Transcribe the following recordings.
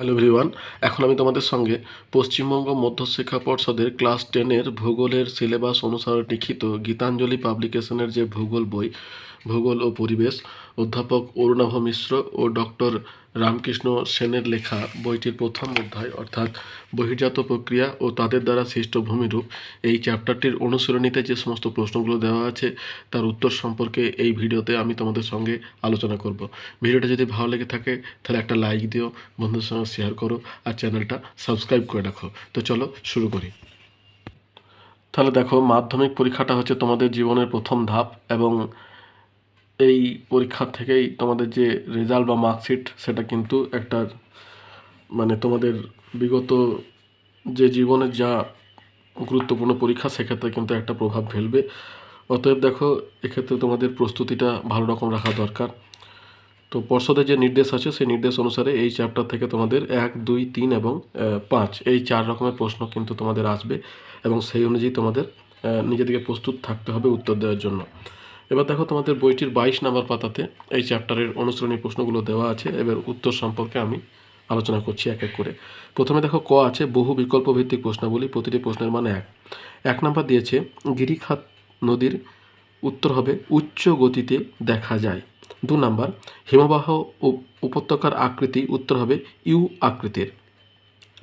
Hello everyone এখন আমি তোমাদের সঙ্গে পশ্চিমবঙ্গ মধ্যশিক্ষা পর্ষদের ক্লাস টেনের ভূগোলের সিলেবাস অনুসারে লিখিত গীতাঞ্জলি পাবলিকেশনের যে ভূগোল বই, ভূগোল ও পরিবেশ অধ্যাপক অরুণাভ মিশ্র ও ডক্টর রামকৃষ্ণ সেনের লেখা বইটির প্রথম অধ্যায়, অর্থাৎ বহির্জাত প্রক্রিয়া ও তাদের দ্বারা সৃষ্ট ভূমিরূপ, এই চ্যাপ্টারটির অনুসরণীতে যে সমস্ত প্রশ্নগুলো দেওয়া আছে, তার উত্তর সম্পর্কে এই ভিডিওতে আমি তোমাদের সঙ্গে আলোচনা করব। ভিডিওটা যদি ভালো লেগে থাকে, তাহলে একটা লাইক দিও, বন্ধুদের সঙ্গে শেয়ার করো, আর চ্যানেলটা সাবস্ক্রাইব করে রাখো। তো চলো শুরু করি। তাহলে দেখো, মাধ্যমিক পরীক্ষাটা হচ্ছে তোমাদের জীবনের প্রথম ধাপ এবং এই পরীক্ষা থেকেই তোমাদের যে রেজাল্ট বা মার্কশিট সেটা কিন্তু একটা মানে তোমাদের বিগত যে জীবনের যা গুরুত্বপূর্ণ পরীক্ষা, সেক্ষেত্রে কিন্তু একটা প্রভাব ফেলবে। অতএব দেখো, এক্ষেত্রে তোমাদের প্রস্তুতিটা ভালো রকম রাখা দরকার। তো পর্ষদের যে নির্দেশ আছে, সেই নির্দেশ অনুসারে এই চ্যাপ্টার থেকে তোমাদের এক, দুই, তিন এবং পাঁচ, এই চার রকমের প্রশ্ন কিন্তু তোমাদের আসবে এবং সেই অনুযায়ী তোমাদের নিজেদেরকে প্রস্তুত থাকতে হবে উত্তর দেওয়ার জন্য। এবার দেখো তোমাদের বইটির বাইশ নাম্বার পাতাতে এই চ্যাপ্টারের অনুসরণী প্রশ্নগুলো দেওয়া আছে। এবার উত্তর সম্পর্কে আমি আলোচনা করছি এক এক করে। প্রথমে দেখো ক আছে, বহু বিকল্প ভিত্তিক প্রশ্নাবলী, প্রতিটি প্রশ্নের মানে এক। এক নাম্বার দিয়েছে, গিরিখাত নদীর উত্তর হবে, উচ্চ গতিতে দেখা যায়। দু নাম্বার, হিমবাহ উপত্যকার আকৃতি, উত্তর হবে, ইউ আকৃতির।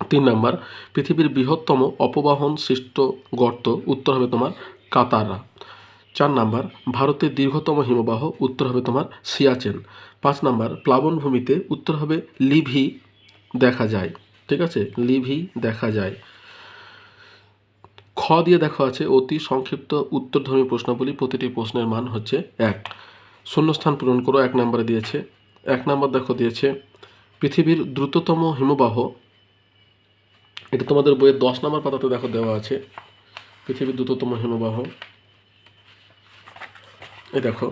তিন নাম্বার, পৃথিবীর বৃহত্তম অপবাহন সৃষ্ট গর্ত, উত্তর হবে তোমার কাতারা চার নাম্বার, ভারতের দীর্ঘতম হিমবাহ উত্তর হবে তোমার সিয়াচেন। পাঁচ নাম্বার, প্লাবনভূমিতে উত্তর হবে লিভি দেখা যায়। ঠিক আছে? লিভি দেখা যায়। খ দিয়ে দেখা আছে অতি সংক্ষিপ্ত উত্তরধর্মী প্রশ্নাবলী, প্রতিটি প্রশ্নের মান হচ্ছে এক। শূন্যস্থান পূরণ করো, এক নম্বরে দিয়েছে। এক নম্বর দেখো দিয়েছে, পৃথিবীর দ্রুততম হিমবাহ, এটা তোমাদের বইয়ের দশ নম্বর পাতাতে দেখো দেওয়া আছে, পৃথিবীর দ্রুততম হিমবাহ। এই দেখো,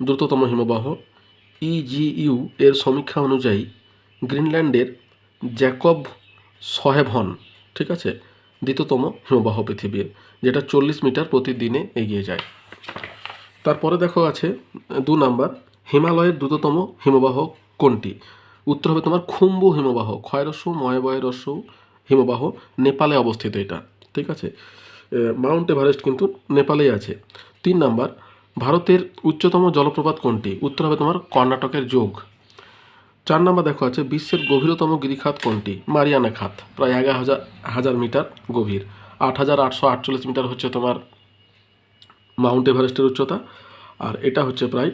দ্রুততম হিমবাহ ইজিইউ এর সমীক্ষা অনুযায়ী গ্রিনল্যান্ডের জ্যাকব সহেভন, ঠিক আছে, দ্বিতীয়তম হিমবাহ পৃথিবীর, যেটা চল্লিশ মিটার প্রতিদিনে এগিয়ে যায়। তারপরে দেখো আছে দু নাম্বার, হিমালয়ের দ্রুততম হিমবাহ কোনটি? উত্তর হবে তোমার খুম্বু হিমবাহ ক্ষয়রস্যু ময়বয়রস্যু হিমবাহ, নেপালে অবস্থিত এটা, ঠিক আছে? মাউন্ট এভারেস্ট কিন্তু নেপালেই আছে। তিন নাম্বার ভারতের উচ্চতম জলপ্রপাত কোনটি? উত্তর হবে তোমার কর্ণাটকের যোগ। চার নাম্বার দেখো আছে, বিশ্বের গভীরতম গিরিখাত কোনটি? মারিয়ানা খাত, প্রায় এগারো হাজার হাজার মিটার গভীর। আট হাজার আটশো আটচল্লিশ মিটার হচ্ছে তোমার মাউন্ট এভারেস্টের উচ্চতা, আর এটা হচ্ছে প্রায়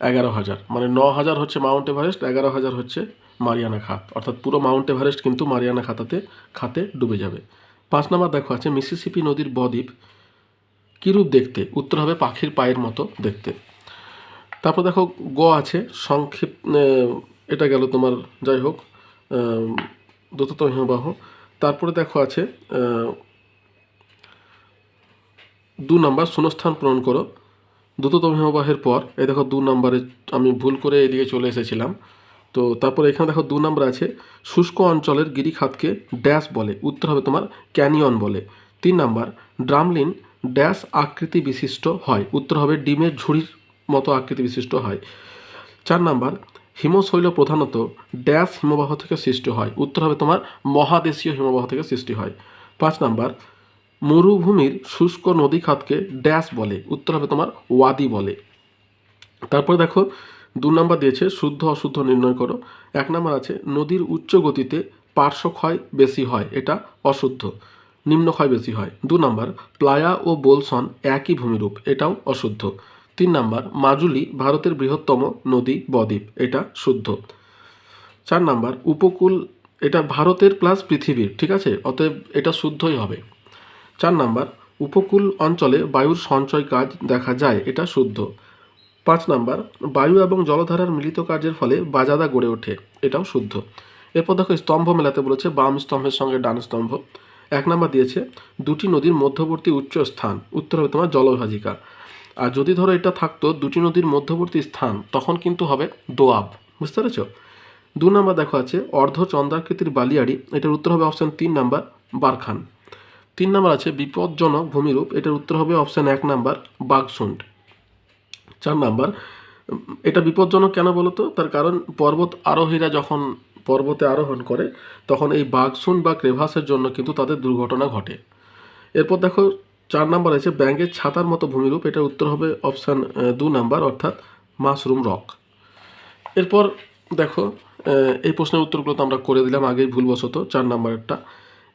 এগারো হাজার। মানে ন হাজার হচ্ছে মাউন্ট এভারেস্ট, এগারো হাজার হচ্ছে মারিয়ানা খাত। অর্থাৎ পুরো মাউন্ট এভারেস্ট কিন্তু মারিয়ানা খাতাতে, খাতে ডুবে যাবে। পাঁচ নাম্বার দেখো আছে, মিসিসিপি নদীর বদ্বীপ কীরূপ দেখতে? উত্তর হবে পাখির পায়ের মতো দেখতে। তারপর দেখো, গ আছে সংক্ষিপ্ত এটা গেল তোমার, যাই হোক দ্রুততম হিমবাহ তারপরে দেখো আছে দু নাম্বার, শূন্যস্থান পূরণ করো। দ্রুততম হিমবাহের পর, এই দেখো দু নম্বরে আমি ভুল করে এদিকে চলে এসেছিলাম। তো তারপর এখানে দেখো দু নম্বর আছে, শুষ্ক অঞ্চলের গিরিখাতকে ড্যাশ বলে, উত্তর হবে তোমার ক্যানিয়ন বলে। তিন নাম্বার, ড্রামলিন ড্যাশ আকৃতি বিশিষ্ট হয়। উত্তর হবে ডিমের ঝুড়ির মতো আকৃতি বিশিষ্ট হয়। চার নাম্বার, হিমশৈল প্রধানত ড্যাশ হিমবাহ থেকে সৃষ্টি হয়। উত্তর হবে তোমার মহাদেশীয় হিমবাহ থেকে সৃষ্টি হয়। পাঁচ নাম্বার, মরুভূমির শুষ্ক নদী খাতকে ড্যাশ বলে। উত্তর হবে তোমার ওয়াদি বলে। তারপরে দেখো, দু নাম্বার দিয়েছে শুদ্ধ অশুদ্ধ নির্ণয় করো। এক নাম্বার আছে, নদীর উচ্চ গতিতে পার্শ্বক্ষয় বেশি হয়, এটা অশুদ্ধ। নিম্নক্ষয় বেশি হয়। দু নম্বর, প্লায়া ও বোলসন একই ভূমিরূপ, এটাও অশুদ্ধ। তিন নম্বর, মাজুলি ভারতের বৃহত্তম নদী বদ্বীপ, এটা শুদ্ধ। চার নম্বর, উপকূল, এটা ভারতের প্লাস পৃথিবীর, ঠিক আছে? অতএব এটা শুদ্ধই হবে। চার নাম্বার, উপকূল অঞ্চলে বায়ুর সঞ্চয় কাজ দেখা যায়, এটা শুদ্ধ। পাঁচ নাম্বার, বায়ু এবং জলধারার মিলিত কাজের ফলে বাজাদা গড়ে ওঠে, এটাও শুদ্ধ। এরপর দেখো স্তম্ভ মেলাতে বলেছে, বাম স্তম্ভের সঙ্গে ডান স্তম্ভ। এক নাম্বার দিয়েছে, দুটি নদীর মধ্যবর্তী উচ্চ স্থান, উত্তর হবে তোমার জলভাজিকা আর যদি ধরো এটা থাকতো দুটি নদীর মধ্যবর্তী স্থান, তখন কিন্তু হবে দোয়াব, বুঝতে পেরেছ? দু নাম্বার দেখো আছে অর্ধ চন্দ্রাকৃতির বালিয়াড়ি, এটার উত্তর হবে অপশান তিন নাম্বার, বারখান। তিন নাম্বার আছে, বিপজ্জনক ভূমিরূপ, এটার উত্তর হবে অপশান এক নাম্বার, বাগসুন্ড। চার নাম্বার এটা বিপজ্জনক কেন বলো তো তার কারণ পর্বত আরোহীরা যখন পর্বতে আরোহণ করে, তখন এই বাঘসুন বা ক্রেভাসের জন্য কিন্তু তাদের দুর্ঘটনা ঘটে। এরপর দেখো, চার নাম্বার আছে ব্যাঙ্গের ছাতার মতো ভূমিরূপ এটার উত্তর হবে অপশান দু নাম্বার, অর্থাৎ মাশরুম রক। এরপর দেখো এই প্রশ্নের উত্তরগুলো তো আমরা করে দিলাম, আগেই ভুলবশত, চার নাম্বারেরটা।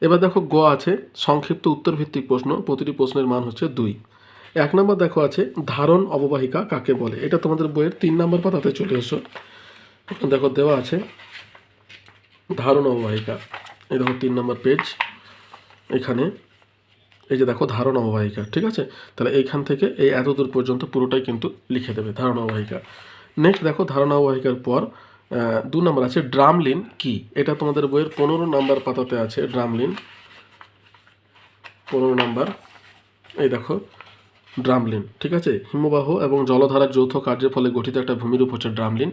এবার দেখো, গ আছে, সংক্ষিপ্ত উত্তর ভিত্তিক প্রশ্ন, প্রতিটি প্রশ্নের মান হচ্ছে দুই। এক নম্বর দেখো আছে, ধারণ অববাহিকা কাকে বলে? এটা তোমাদের বইয়ের তিন নম্বর পাতাতে চলে এসো। দেখো, দেওয়া আছে ধারণ অববাহিকা। এই দেখো তিন নম্বর পেজ এখানে এই যে দেখো ধারণ অববাহিকা, ঠিক আছে? তাহলে এইখান থেকে এই এত দূর পর্যন্ত পুরোটাই কিন্তু লিখে দেবে, ধারণ অববাহিকা। নেক্সট দেখো ধারণ অববাহিকার পর দু নম্বর আছে ড্রামলিন কি? এটা তোমাদের বইয়ের পনেরো নম্বর পাতাতে আছে ড্রামলিন। পনেরো নাম্বার। এই দেখো ড্রামলিন, ঠিক আছে? হিমবাহ এবং জলধারার যৌথ কার্যের ফলে গঠিত একটা ভূমিরূপ হচ্ছে ড্রামলিন।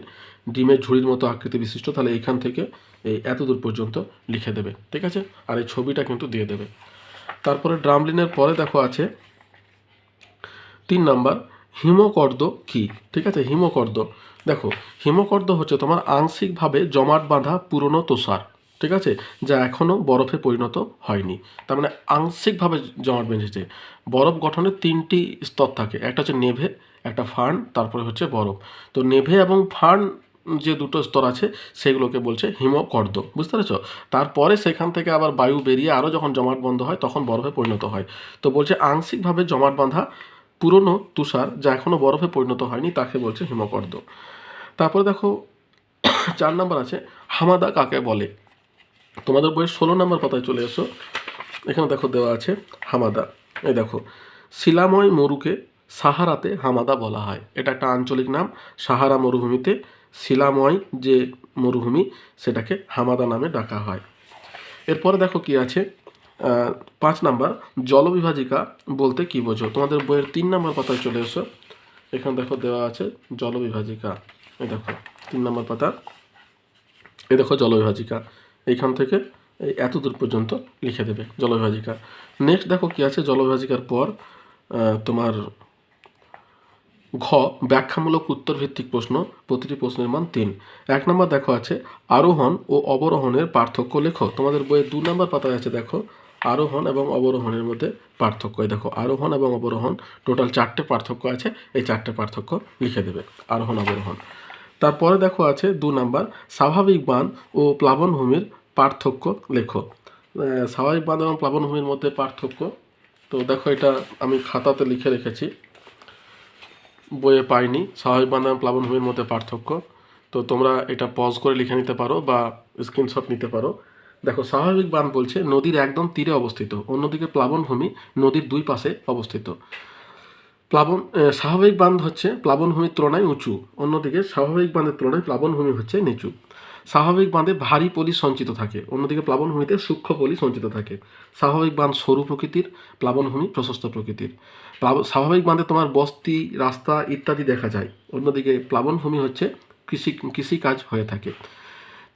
ডিমের ঝুড়ির মতো আকৃতি বিশিষ্ট, তাহলে এখান থেকে এই এত দূর পর্যন্ত লিখে দেবে, ঠিক আছে? আর এই ছবিটা কিন্তু দিয়ে দেবে। তারপরে ড্রামলিনের পরে দেখো আছে তিন নাম্বার, হিমকর্দ কি? ঠিক আছে? হিমকর্দ। দেখো, হিমকর্দ হচ্ছে তোমার আংশিকভাবে জমাট বাঁধা পুরনো তুষার। ঠিক আছে? যা এখনও বরফে পরিণত হয়নি। তার মানে আংশিকভাবে জমাট বেঁধেছে। বরফ গঠনের তিনটি স্তর থাকে। একটা হচ্ছে নেভে, একটা ফার্ন, তারপরে হচ্ছে বরফ। তো নেভে এবং ফার্ন যে দুটো স্তর আছে, সেগুলোকে বলছে হিমকর্দ। বুঝতে পেরেছ? তারপরে সেখান থেকে আবার বায়ু বেরিয়ে আরও যখন জমাট বন্ধ হয়, তখন বরফে পরিণত হয়। তো বলছে আংশিকভাবে জমাট বাঁধা পুরনো তুষার, যা এখনও বরফে পরিণত হয়নি, তাকে বলছে হিমকর্দ। তারপরে দেখো, চার নাম্বার আছে, হামাদা কাকে বলে? তোমাদের বইয়ের ষোলো নম্বর পাতায় চলে এসো। এখানে দেখো দেওয়া আছে হামাদা। এই দেখো, শিলাময় মরুকে সাহারাতে হামাদা বলা হয়। এটা একটা আঞ্চলিক নাম, সাহারা মরুভূমিতে শিলাময় যে মরুভূমি, সেটাকে হামাদা নামে ডাকা হয়। এরপরে দেখো কি আছে পাঁচ নাম্বার, জলবিভাজিকা বলতে কি বোঝো? তোমাদের বইয়ের তিন নাম্বার পাতায় চলে এসো। এখানে দেখো দেওয়া আছে জলবিভাজিকা। এই দেখো, তিন নাম্বার পাতা। এই দেখো জলবিভাজিকা। এইখান থেকে এত দূর পর্যন্ত লিখে দেবে জলবিভাজিকা নেক্সট দেখো কি আছে? জলবিভাজিকার পর তোমার ঘ, ব্যাখ্যামূলক উত্তর ভিত্তিক প্রশ্ন, প্রতিটি প্রশ্নের মান তিন। এক নম্বর দেখো আছে, আরোহণ ও অবরোহণের পার্থক্য লেখো। তোমাদের বইয়ে দু নম্বর পাতায় আছে দেখো, আরোহণ এবং অবরোহণের মধ্যে পার্থক্য। দেখো, আরোহণ এবং অবরোহণ, টোটাল চারটে পার্থক্য আছে, এই চারটে পার্থক্য লিখে দেবে। আরোহণ, অবরোহণ। তারপরে দেখো আছে দু নাম্বার, স্বাভাবিক বাঁধ ও প্লাবনভূমির পার্থক্য লেখো। স্বাভাবিক বাঁধ এবং প্লাবনভূমির মধ্যে পার্থক্য, তো দেখো এটা আমি খাতাতে লিখে রেখেছি, বইয়ে পাইনি, স্বাভাবিক বাঁধ এবং প্লাবনভূমির মধ্যে পার্থক্য, তো তোমরা এটা পজ করে লিখে নিতে পারো বা স্ক্রিনশট নিতে পারো। দেখো, স্বাভাবিক বাঁধ বলছে নদীর একদম তীরে অবস্থিত, অন্যদিকে প্লাবনভূমি নদীর দুই পাশে অবস্থিত। প্লাবন স্বাভাবিক বাঁধ হচ্ছে প্লাবনভূমির তুলনায় উঁচু। অন্যদিকে স্বাভাবিক বাঁধের তুলনায় প্লাবনভূমি হচ্ছে নিচু। স্বাভাবিক বাঁধে ভারী পলি সঞ্চিত থাকে, অন্যদিকে প্লাবনভূমিতে সূক্ষ্ম পলি সঞ্চিত থাকে। স্বাভাবিক বাঁধ সরু প্রকৃতির, প্লাবনভূমি প্রশস্ত প্রকৃতির। স্বাভাবিক বাঁধে তোমার বস্তি, রাস্তা ইত্যাদি দেখা যায়, অন্যদিকে প্লাবনভূমি হচ্ছে কৃষি, কৃষিকাজ হয়ে থাকে।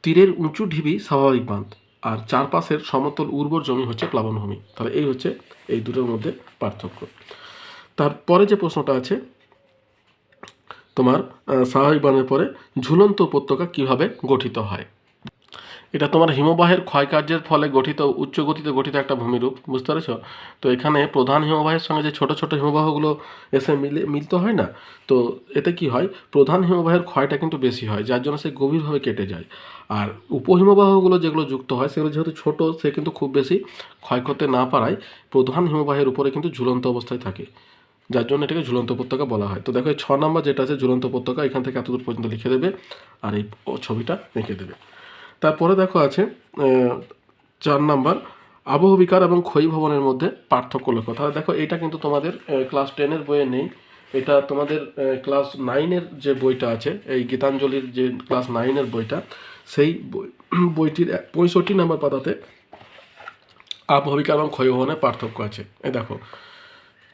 তীরের উঁচু ঢিবি স্বাভাবিক বাঁধ, আর চারপাশের সমতল উর্বর জমি হচ্ছে প্লাবনভূমি। তাহলে এই হচ্ছে এই দুটোর মধ্যে পার্থক্য। তারপরে যে প্রশ্নটা আছে, তোমার স্বাভাবিক বানের পরে ঝুলন্ত উপত্যকা কীভাবে গঠিত হয়? এটা তোমার হিমবাহের ক্ষয়কার্যের ফলে গঠিত উচ্চ গতিতে গঠিত একটা ভূমিরূপ, বুঝতে পেরেছ? তো এখানে প্রধান হিমবাহের সঙ্গে যে ছোট ছোট হিমবাহগুলো এসে মিলে, মিলিত হয় না, তো এতে কি হয়? প্রধান হিমবাহের ক্ষয়টা কিন্তু বেশি হয়, যার জন্য সে গভীরভাবে কেটে যায়। আর উপহিমবাহগুলো যেগুলো যুক্ত হয়, সেগুলো যেহেতু ছোট, সে কিন্তু খুব বেশি ক্ষয় করতে না পারায় প্রধান হিমবাহের উপরে কিন্তু ঝুলন্ত অবস্থায় থাকে। যার জন্য এটাকে ঝুলন্ত উপত্যকা বলা হয়। তো দেখো, এই ছ নম্বর যেটা আছে, ঝুলন্ত উপত্যকা, এখান থেকে এতদূর পর্যন্ত লিখে দেবে আর এই ছবিটা এঁকে দেবে। তারপরে দেখো আছে চার নাম্বার আবহবিকার এবং ক্ষয়ী ভবনের মধ্যে পার্থক্য লেখো তাহলে দেখো এটা কিন্তু তোমাদের ক্লাস টেনের বইয়ে নেই। এটা তোমাদের ক্লাস নাইনের যে বইটা আছে, এই গীতাঞ্জলির যে ক্লাস নাইনের বইটা, সেই বই, বইটির পঁয়ষট্টি নাম্বার পাতাতে আবহবিকার এবং ক্ষয়ীভবনের পার্থক্য আছে। এই দেখো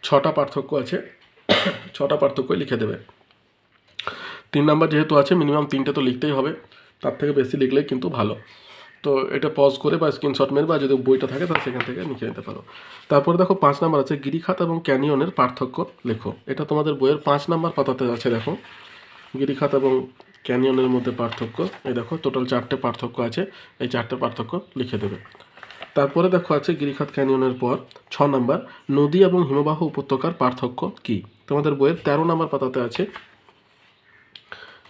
ছটা পার্থক্য আছে, ছটা পার্থক্য লিখে দেবে। তিন নাম্বার যেহেতু আছে মিনিমাম তিনটে তো লিখতেই হবে, তার থেকে বেশি লিখলেই কিন্তু ভালো। তো এটা পজ করে বা স্ক্রিনশট মেরে বা যদি বইটা থাকে, তাহলে সেখান থেকে লিখে নিতে পারো। তারপরে দেখো পাঁচ নাম্বার আছে, গিরিখাত এবং ক্যানিয়নের পার্থক্য লেখো। এটা তোমাদের বইয়ের পাঁচ নাম্বার পাতাতে আছে, দেখো। গিরিখাত এবং ক্যানিয়নের মধ্যে পার্থক্য, এই দেখো টোটাল চারটে পার্থক্য আছে, এই চারটে পার্থক্য লিখে দেবে। তারপরে দেখো আছে গিরিখাত ক্যানিয়নের পর, ছ নাম্বার, নদী এবং হিমবাহ উপত্যকার পার্থক্য কি? তোমাদের বইয়ের তেরো নাম্বার পাতাতে আছে,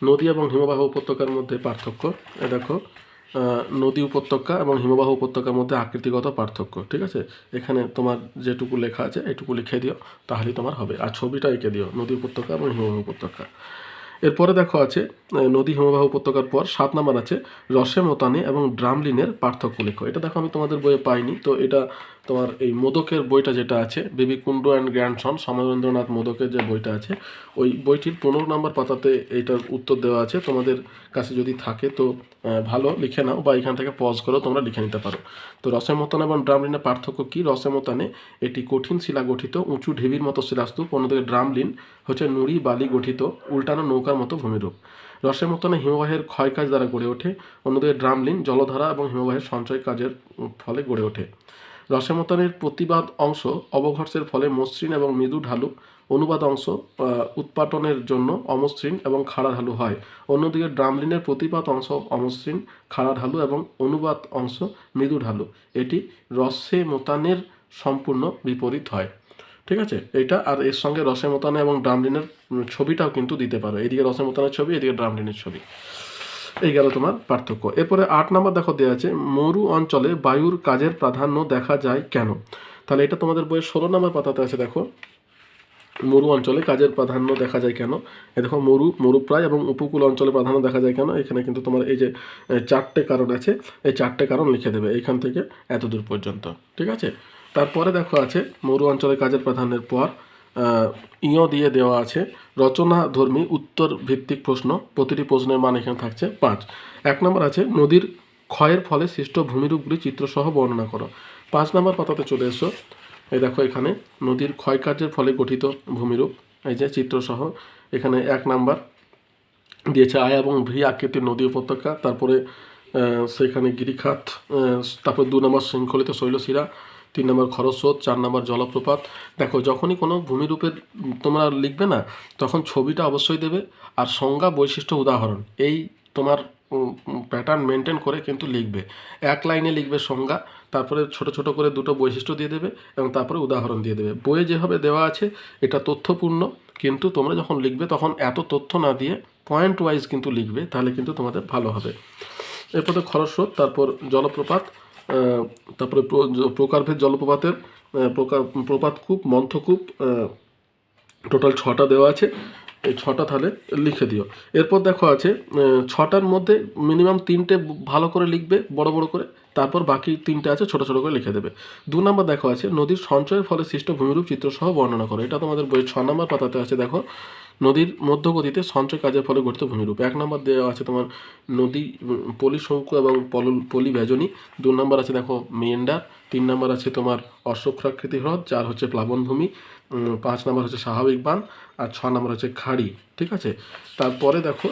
নদী এবং হিমবাহ উপত্যকার মধ্যে পার্থক্য। এ দেখো নদী উপত্যকা এবং হিমবাহ উপত্যকার মধ্যে আকৃতিগত পার্থক্য, ঠিক আছে? এখানে তোমার যেটুকু লেখা আছে, এটুকু লিখে দিও, তাহলেই তোমার হবে। আর ছবিটা এঁকে দিও, নদী উপত্যকা এবং হিমবাহ উপত্যকা। এরপরে দেখো আছে নদী হিমবাহ উপত্যকার পর সাত নাম্বার আছে রসে মোতানে এবং ড্রামলিনের পার্থক্য লেখো। এটা দেখো আমি তোমাদের বইয়ে পাইনি, তো এটা তোমার এই মোদকের বইটা যেটা আছে বেবি কুন্ডু অ্যান্ড গ্র্যান্ডসন সমরেন্দ্রনাথ মোদকের যে বইটা আছে, ওই বইটির পনেরো নম্বর পাতাতে এইটার উত্তর দেওয়া আছে। তোমাদের কাছে যদি থাকে তো ভালো, লিখে নাও বা এখান থেকে পজ করেও তোমরা লিখে নিতে পারো। তো রসে মতান এবং ড্রামলিনের পার্থক্য কী? রসে মতানে এটি কঠিন শিলা গঠিত, উঁচু ঢিবির মতো শিলাস্তূপ, অন্যদিকে ড্রামলিন হচ্ছে নুড়ি, বালি গঠিত, উল্টানো নৌকার মতো ভূমিরূপ। রসে মতনে হিমবাহের ক্ষয়কাজ দ্বারা গড়ে ওঠে, অন্যদিকে ড্রামলিন জলধারা এবং হিমবাহের সঞ্চয় কাজের ফলে গড়ে ওঠে। রসেমতনের প্রতিবাদ অংশ অবঘর্ষের ফলে মসৃণ এবং মৃদু ঢালু অনুবাদ অংশ উৎপাটনের জন্য অমসৃণ এবং খাড়া ঢালু হয়। অন্যদিকে ড্রামলিনের প্রতিপাত অংশ অমসৃণ, খাড়া ঢালু এবং অনুবাদ অংশ মৃদু ঢালু। এটি রসে মোতানের সম্পূর্ণ বিপরীত হয়। ঠিক আছে? এটা আর এর সঙ্গে রসে মোতানে এবং ড্রামলিনের ছবিটাও কিন্তু দিতে পারো। এদিকে রসে মোতানের ছবি, এদিকে ড্রামলিনের ছবি। এই তোমার পার্থক্য। এরপরে আট নাম্বার দেখো দেওয়া আছে, মরু অঞ্চলে বায়ুর কাজের প্রাধান্য দেখা যায় কেন? তাহলে এটা তোমাদের বইয়ের ষোলো নাম্বার পাতাতে আছে দেখো। মরু অঞ্চলে কাজের প্রাধান্য দেখা যায় কেন? এ দেখো, মরু, মরুপ্রায় এবং উপকূল অঞ্চলে প্রাধান্য দেখা যায় কেন? এখানে কিন্তু তোমার এই যে চারটে কারণ আছে, এই চারটে কারণ লিখে দেবে এখান থেকে এত দূর পর্যন্ত। ঠিক আছে? তারপরে দেখো আছে, মরু অঞ্চলে কাজের প্রাধান্যের পর ইয় দিয়ে দেওয়া আছে। রচনা ধর্মী উত্তর ভিত্তিক প্রশ্ন। প্রতিটি প্রশ্নের মান এখানে থাকছে পাঁচ। এক নম্বর আছে, নদীর ক্ষয়ের ফলে সৃষ্ট ভূমিরূপগুলি চিত্রসহ বর্ণনা করো। পাঁচ নম্বর পাতাতে চলে এসো। এই দেখো এখানে, নদীর ক্ষয়কার্যের ফলে গঠিত ভূমিরূপ, এই যে চিত্রসহ। এখানে এক নাম্বার দিয়েছে, আয় এবং ভি আকৃতির নদী উপত্যকা, তারপরে সেখানে গিরিখাত তারপর দু নম্বর শৃঙ্খলিত শৈলশিরা তিন নম্বর খরস্রোত চার নম্বর জলপ্রপাত। দেখো, যখনই কোনো ভূমিরূপের তোমরা লিখবে না, তখন ছবিটা অবশ্যই দেবে আর সংজ্ঞা বৈশিষ্ট্য উদাহরণ। এই তোমার প্যাটার্ন মেনটেন করে কিন্তু লিখবে। এক লাইনে লিখবে সংজ্ঞা, তারপরে ছোট ছোট করে দুটো বৈশিষ্ট্য দিয়ে দেবে এবং তারপরে উদাহরণ দিয়ে দেবে। বইয়ে যেভাবে দেওয়া আছে, এটা তথ্যপূর্ণ, কিন্তু তোমরা যখন লিখবে তখন এত তথ্য না দিয়ে পয়েন্ট ওয়াইজ কিন্তু লিখবে, তাহলে কিন্তু তোমাদের ভালো হবে। এরপরে খরস্রোত তারপর জলপ্রপাত। তারপরে প্রকারভেদ জলপ্রপাতের প্রকার প্রপাতকূপ মন্থকূপ টোটাল ছটা দেওয়া আছে। এই ছটা তাহলে লিখে দিও। এরপর দেখো আছে ছটার মধ্যে মিনিমাম তিনটে ভালো করে লিখবে, বড় বড় করে। তারপর বাকি তিনটে আছে, ছোট ছোট করে লিখে দেবে। দু নম্বর দেখো আছে, নদীর সঞ্চয়ের ফলে সৃষ্ট ভূমিরূপ চিত্রসহ বর্ণনা করো। এটা তোমাদের বইয়ের ছ নম্বর পাতাতে আছে, দেখো। নদীর মধ্যগতিতে সঞ্চয় কাজের ফলে গঠিত ভূমিরূপ। এক নম্বর দেওয়া আছে তোমার নদী উম, পলিশঙ্কু এবং পল পলি ভেজনী। দু নম্বর আছে দেখো মেন্ডার তিন নম্বর আছে তোমার অশ্বক্ষাকৃতি হ্রদ চার হচ্ছে প্লাবনভূমি পাঁচ নম্বর হচ্ছে স্বাভাবিক বান আর ছ নম্বর হচ্ছে খাড়ি ঠিক আছে? তারপরে দেখো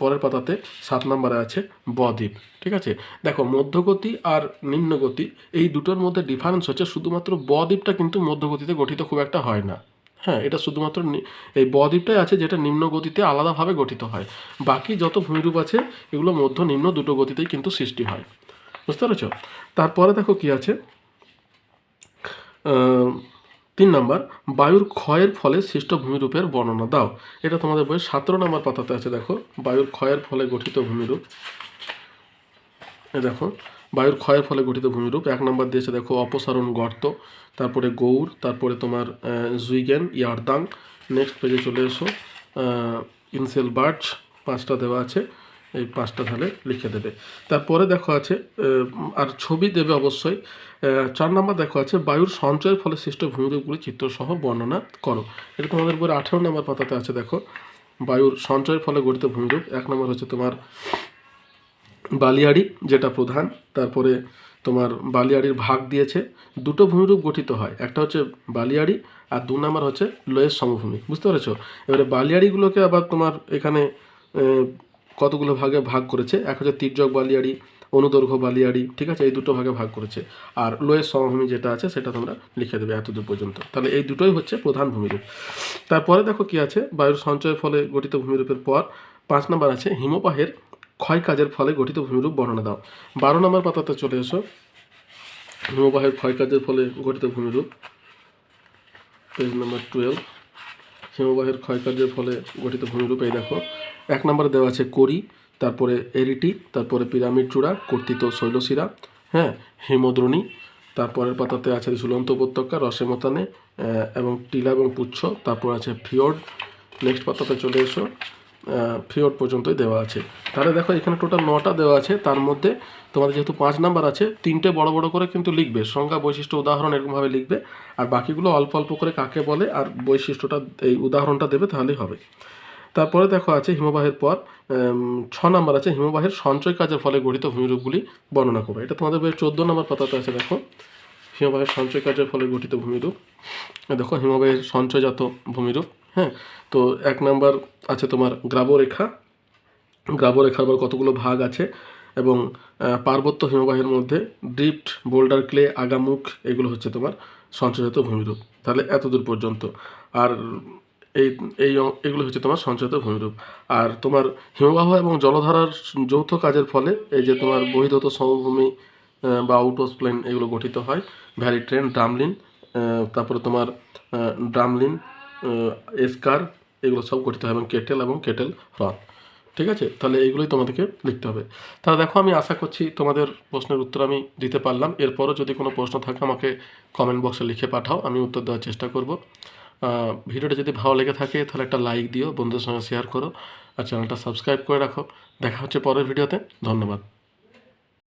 পরের পাতাতে সাত নম্বরে আছে বদ্বীপ ঠিক আছে? দেখো মধ্যগতি আর নিম্নগতি এই দুটোর মধ্যে ডিফারেন্স হচ্ছে শুধুমাত্র বদ্বীপটা কিন্তু মধ্যগতিতে গঠিত খুব একটা হয় না। হ্যাঁ এটা শুধুমাত্র এই বদ্বীপটাই আছে যেটা নিম্ন গতিতে আলাদাভাবে গঠিত হয়। বাকি যত ভূমিরূপ আছে, এগুলো মধ্য নিম্ন দুটো গতিতেই কিন্তু সৃষ্টি হয়। বুঝতে পেরেছ? তারপরে দেখো কি আছে? তিন নম্বর, বায়ুর ক্ষয়ের ফলে সৃষ্ট ভূমিরূপের বর্ণনা দাও। এটা তোমাদের বইয়ের সতেরো নম্বর পাতাতে আছে, দেখো। বায়ুর ক্ষয়ের ফলে গঠিত ভূমিরূপ। দেখো বায়ুর ক্ষয়ের ফলে গঠিত ভূমিরূপ। এক নম্বর দিয়েছে দেখো অপসারণ গর্ত, তারপরে গৌর, তারপরে তোমার জুইগেন, ইয়ারদাং। নেক্সট পেজে চলে এসো। ইনসেল বার্চ পাঁচটা দেওয়া আছে। এই পাঁচটা তাহলে লিখে দেবে। তারপরে দেখো আছে আর ছবি দেবে অবশ্যই। চার নম্বর দেখো আছে, বায়ুর সঞ্চয়ের ফলে সৃষ্ট ভূমিরূপগুলি চিত্রসহ বর্ণনা করো। এটা তোমাদের বইয়ের আঠেরো নম্বর পাতাতে আছে, দেখো। বায়ুর সঞ্চয়ের ফলে গঠিত ভূমিরূপ, এক নম্বর হচ্ছে তোমার বালিয়াড়ি, যেটা প্রধান, তারপরে তোমার বালিয়াড়ির ভাগ দিয়েছে। দুটো ভূমিরূপ গঠিত হয়, একটা হচ্ছে বালিয়াড়ি আর দু নম্বর হচ্ছে লোয়ের সমভূমি। বুঝতে পেরেছ? এবারে বালিয়াড়িগুলোকে আবার তোমার এখানে কতগুলো ভাগে ভাগ করেছে? এক হচ্ছে তির্যক বালিয়াড়ি, অনুদৈর্ঘ্য বালিয়াড়ি, ঠিক আছে? এই দুটো ভাগে ভাগ করেছে। আর লোয়ের সমভূমি যেটা আছে, সেটা তোমরা লিখে দেবে এতদূর পর্যন্ত। তাহলে এই দুটোই হচ্ছে প্রধান ভূমিরূপ। তারপরে দেখো কি আছে? বায়ুর সঞ্চয়ের ফলে গঠিত ভূমিরূপের পর পাঁচ নাম্বার আছে হিমবাহের ক্ষয় কাজের ফলে গঠিত ভূমিরূপ বর্ণনা দাও। বারো নম্বর পাতাতে চলে এসো। হিমবাহের ক্ষয় কাজের ফলে গঠিত ভূমিরূপ। পেজ নাম্বার টুয়েলভ হিমবাহের ক্ষয়কার্যের ফলে গঠিত ভূমিরূপ এই দেখো। এক নম্বরে দেওয়া আছে করি, তারপরে এরিটি, তারপরে পিরামিড চূড়া, কর্তিত শৈলশিরা হ্যাঁ হিমদ্রোণী, তারপরের পাতাতে আছে ঝুলন্ত উপত্যকা, রসেমতানে এবং টিলা এবং পুচ্ছ, তারপর আছে ফিওর্ড নেক্সট পাতাতে চলে এসো। ফিওর্ড পর্যন্তই দেওয়া আছে। তাহলে দেখো, এখানে টোটাল নটা দেওয়া আছে। তার মধ্যে তোমাদের যেহেতু পাঁচ নাম্বার আছে, তিনটে বড় বড় করে কিন্তু লিখবে। সংজ্ঞা বৈশিষ্ট্য, উদাহরণ এরকমভাবে লিখবে। আর বাকিগুলো অল্প অল্প করে কাকে বলে আর বৈশিষ্ট্যটা, এই উদাহরণটা দেবে তাহলেই হবে। তারপরে দেখো আছে হিমবাহের পর ছ নম্বর আছে, হিমবাহের সঞ্চয় কাজের ফলে গঠিত ভূমিরূপগুলি বর্ণনা করবে। এটা তোমাদের বইয়ের চোদ্দ নম্বর পাতাতে আছে, দেখো। হিমবাহের সঞ্চয় কাজের ফলে গঠিত ভূমিরূপ। দেখো, হিমবাহের সঞ্চয়জাত ভূমিরূপ। হ্যাঁ তো এক নাম্বার আছে তোমার গ্রাবরেখা। গ্রাবরেখার আবার কতগুলো ভাগ আছে এবং পার্বত্য হিমবাহের মধ্যে ড্রিফট, বোল্ডার ক্লে, আগামুখ এগুলো হচ্ছে তোমার সঞ্চয়জাত ভূমিরূপ। তাহলে এতদূর পর্যন্ত। আর এই এই এগুলো হচ্ছে তোমার সঞ্চয়িত ভূমিরূপ। আর তোমার হিমবাহ এবং জলধারার যৌথ কাজের ফলে এই যে তোমার বহির্গত সমভূমি বা আউটোস প্লেন এগুলো গঠিত হয়। ভ্যালি ট্রেন, ড্রামলিন তারপরে তোমার ড্রামলিন এসকার এগুলো সব গঠিত হয় এবং কেটেল এবং কেটেল হ্রদ। ঠিক আছে? তাহলে এইগুলোই তোমাদেরকে লিখতে হবে। তাহলে দেখো, আমি আশা করছি তোমাদের প্রশ্নের উত্তর আমি দিতে পারলাম। এরপরও যদি কোনো প্রশ্ন থাকে, আমাকে কমেন্ট বক্সে লিখে পাঠাও, আমি উত্তর দেওয়ার চেষ্টা করব। ভিডিওটা যদি ভালো লেগে থাকে, তাহলে একটা লাইক দিও, বন্ধুদের সঙ্গে শেয়ার করো, আর চ্যানেলটা সাবস্ক্রাইব করে রাখো। দেখা হচ্ছে পরের ভিডিওতে। ধন্যবাদ।